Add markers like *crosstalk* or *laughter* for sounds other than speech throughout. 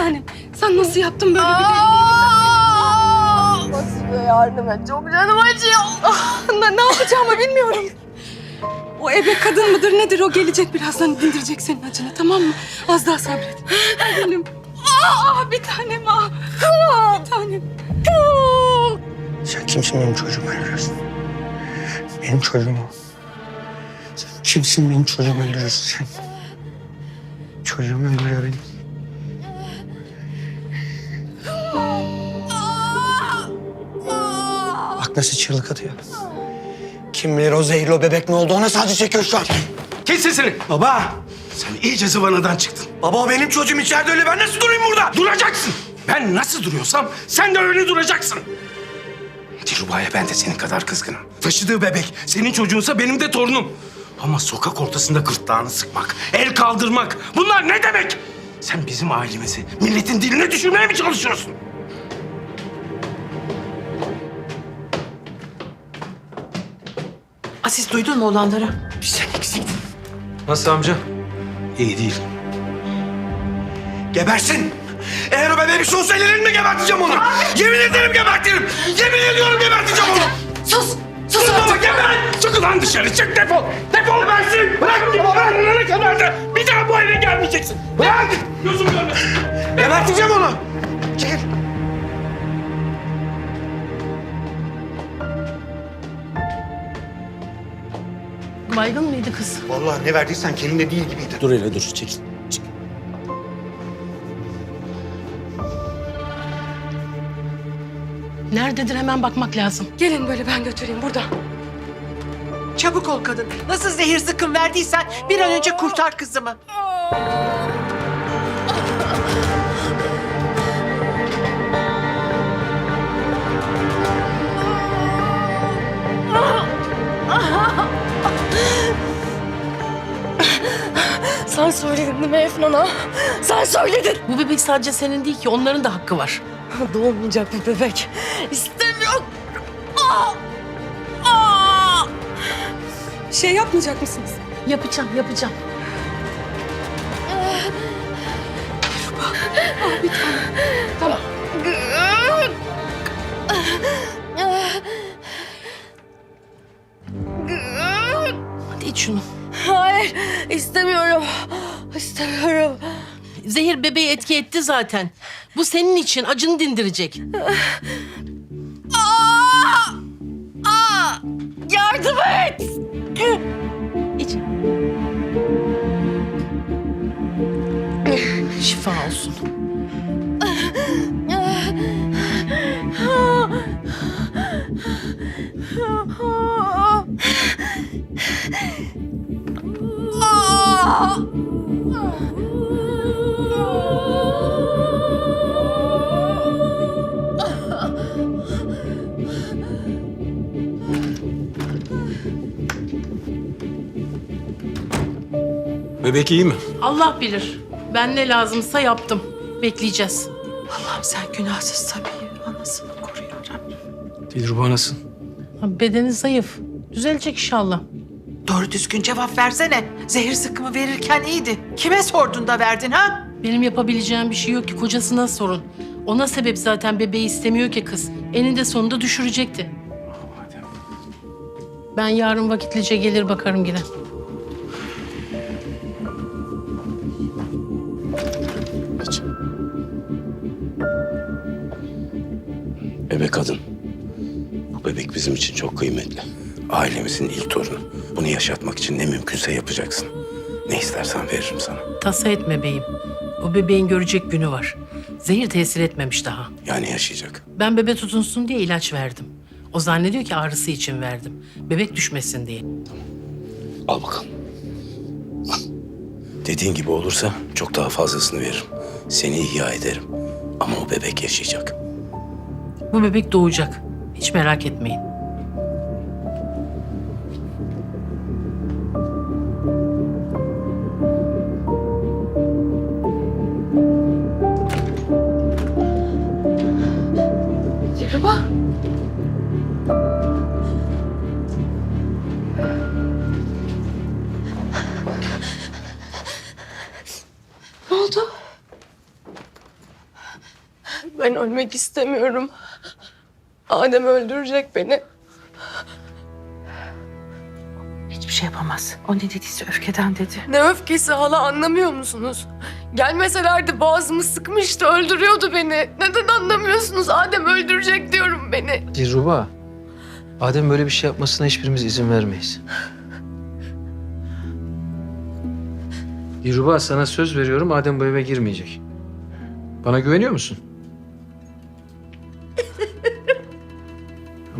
tanem. Sen nasıl yaptın böyle bir Nasıl yardım et? Çok canım acıyor. Ah, ne, ne yapacağımı bilmiyorum. O ebe kadın mıdır nedir o gelecek birazdan dindirecek senin acını tamam mı? Az daha sabret. Benim. Aa, bir tanem ah. Bir tanem. Sen kimsin benim çocuğumu öldürüyorsun? Benim çocuğumu. Sen kimsin benim çocuğumu öldürüyorsun sen? Çocuğumu öldürüyor benim. Bak nasıl çığlık atıyor. Kim bilir o zehirli o bebek ne oldu ona sadece çekiyor şu an. Kes sesini. Baba! Sen iyice zıvanadan çıktın. Baba o benim çocuğum içeride öyle ben nasıl durayım burada? Duracaksın. Ben nasıl duruyorsam sen de öyle duracaksın. Dilruba'ya ben de senin kadar kızgınım. Taşıdığı bebek senin çocuğunsa benim de torunum. Ama sokak ortasında gırtlağını sıkmak, el kaldırmak bunlar ne demek? Sen bizim ailemizi milletin diline düşürmeye mi çalışıyorsun? Aziz duydun mu olanları? Bir sen eksiktin. Nasıl amca? İyi değil. Gebersin! Eğer o bebeğe bir şey olsa geberteceğim onu. Yemin ederim gebertirim. Yemin ediyorum geberteceğim onu. Sus! Sus Sus baba geber! Çık lan dışarı çık defol! Defol versin! Bırak bırak kadar da bir daha bu eve gelmeyeceksin. Bırak! Gözüm görmesin. Geberteceğim onu. Çekil. Baygın mıydı kız? Vallahi ne verdiysen kendinde değil gibiydi. Dur hele dur çekil. Çık. Nerededir hemen bakmak lazım. Gelin böyle ben götüreyim burada. Çabuk ol kadın. Nasıl zehir zıkkım verdiysen bir an önce kurtar kızımı. Sen söyledin değil mi Efnan'a? Sen söyledin. Bu bebek sadece senin değil ki onların da hakkı var. *laughs* Doğmayacak bu bebek. İstemiyorum. Aa! Aa! Şey yapmayacak mısınız? Yapacağım, yapacağım. Tamam. Zehir bebeği etki etti zaten. Bu senin için acını dindirecek. Yardım et. İç. Şifa olsun. Bebek iyi mi? Allah bilir. Ben ne lazımsa yaptım. Bekleyeceğiz. Allah'ım sen günahsız tabii. Anasını koru ya Rabbim. Dilruba nasıl? Ha, Bedeni zayıf. Düzelecek inşallah. Doğru düzgün cevap versene. Zehir zıkkımı verirken iyiydi. Kime sordun da verdin ha? Benim yapabileceğim bir şey yok ki kocasına sorun. Ona sebep zaten bebeği istemiyor ki kız. Eninde sonunda düşürecekti. Ben yarın vakitlice gelir bakarım yine. Ebe kadın. Bu bebek bizim için çok kıymetli. Ailemizin ilk torunu. Bunu yaşatmak için ne mümkünse yapacaksın. Ne istersen veririm sana. Tasa etme beyim. O bebeğin görecek günü var. Zehir tesir etmemiş daha. Yani yaşayacak. Ben bebe tutunsun diye ilaç verdim. O zannediyor ki ağrısı için verdim. Bebek düşmesin diye. Al bakalım. Al. Dediğin gibi olursa çok daha fazlasını veririm. Seni ihya ederim. Ama o bebek yaşayacak. Bu bebek doğacak. Hiç merak etmeyin. Dilruba. Ne oldu? Ben ölmek istemiyorum. Adem öldürecek beni. Hiçbir şey yapamaz. O ne dediyse öfkeden dedi. Ne öfkesi hala anlamıyor musunuz? Gelmeselerdi boğazımı sıkmıştı, öldürüyordu beni. Neden anlamıyorsunuz? Adem öldürecek diyorum beni. Dilruba. Adem böyle bir şey yapmasına hiçbirimiz izin vermeyiz. Dilruba sana söz veriyorum Adem bu eve girmeyecek. Bana güveniyor musun?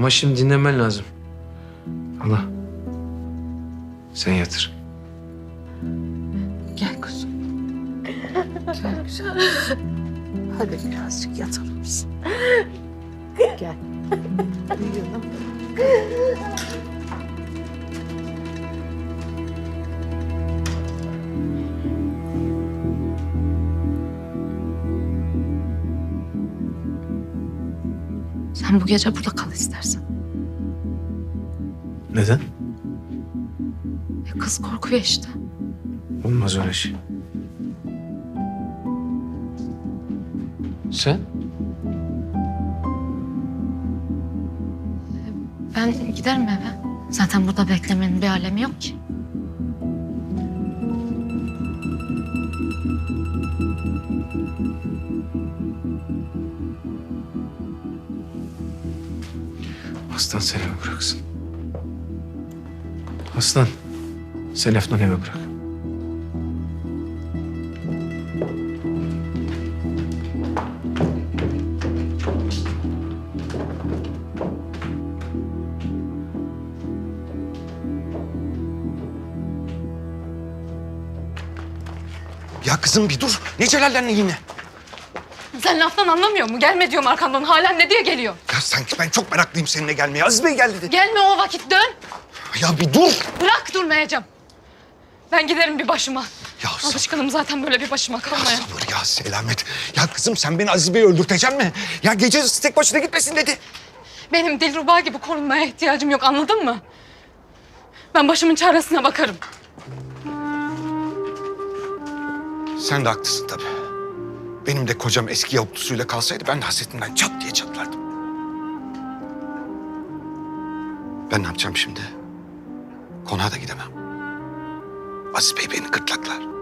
Ama şimdi dinlenmen lazım. Allah. Sen yatır. Gel kuzum. Gel güzel. Hadi birazcık yatalım biz. Gel. Uyuyalım. Sen bu gece burada kal istersen. Neden? E, kız korkuyor işte. Olmaz öyle şey. Sen? Ben giderim eve. Zaten burada beklemenin bir alemi yok ki. Aslan seni bıraksın. Aslan, sen eve bırak. Ya kızım bir dur. Ne celallendin yine? Sen laftan anlamıyor mu? Gelme diyorum arkandan. Halen ne diye geliyor? Ya sanki ben çok meraklıyım seninle gelmeye. Aziz Bey gel dedi. Gelme o vakit dön. Ya bir dur. Bırak durmayacağım. Ben giderim bir başıma. Ya sabır, Alışkınım zaten böyle bir başıma ya kalmaya. sabır ya selamet. Ya kızım sen beni Aziz Bey'i öldürteceksin mi? Ya gece tek başına gitmesin dedi. Benim Dilruba gibi korunmaya ihtiyacım yok anladın mı? Ben başımın çaresine bakarım. Sen de haklısın tabii. Benim de kocam eski yavuklusuyla kalsaydı ben de hasretinden çat diye çatlardım. Ben ne yapacağım şimdi? Konağa da gidemem. Aziz Bey beni gırtlaklar.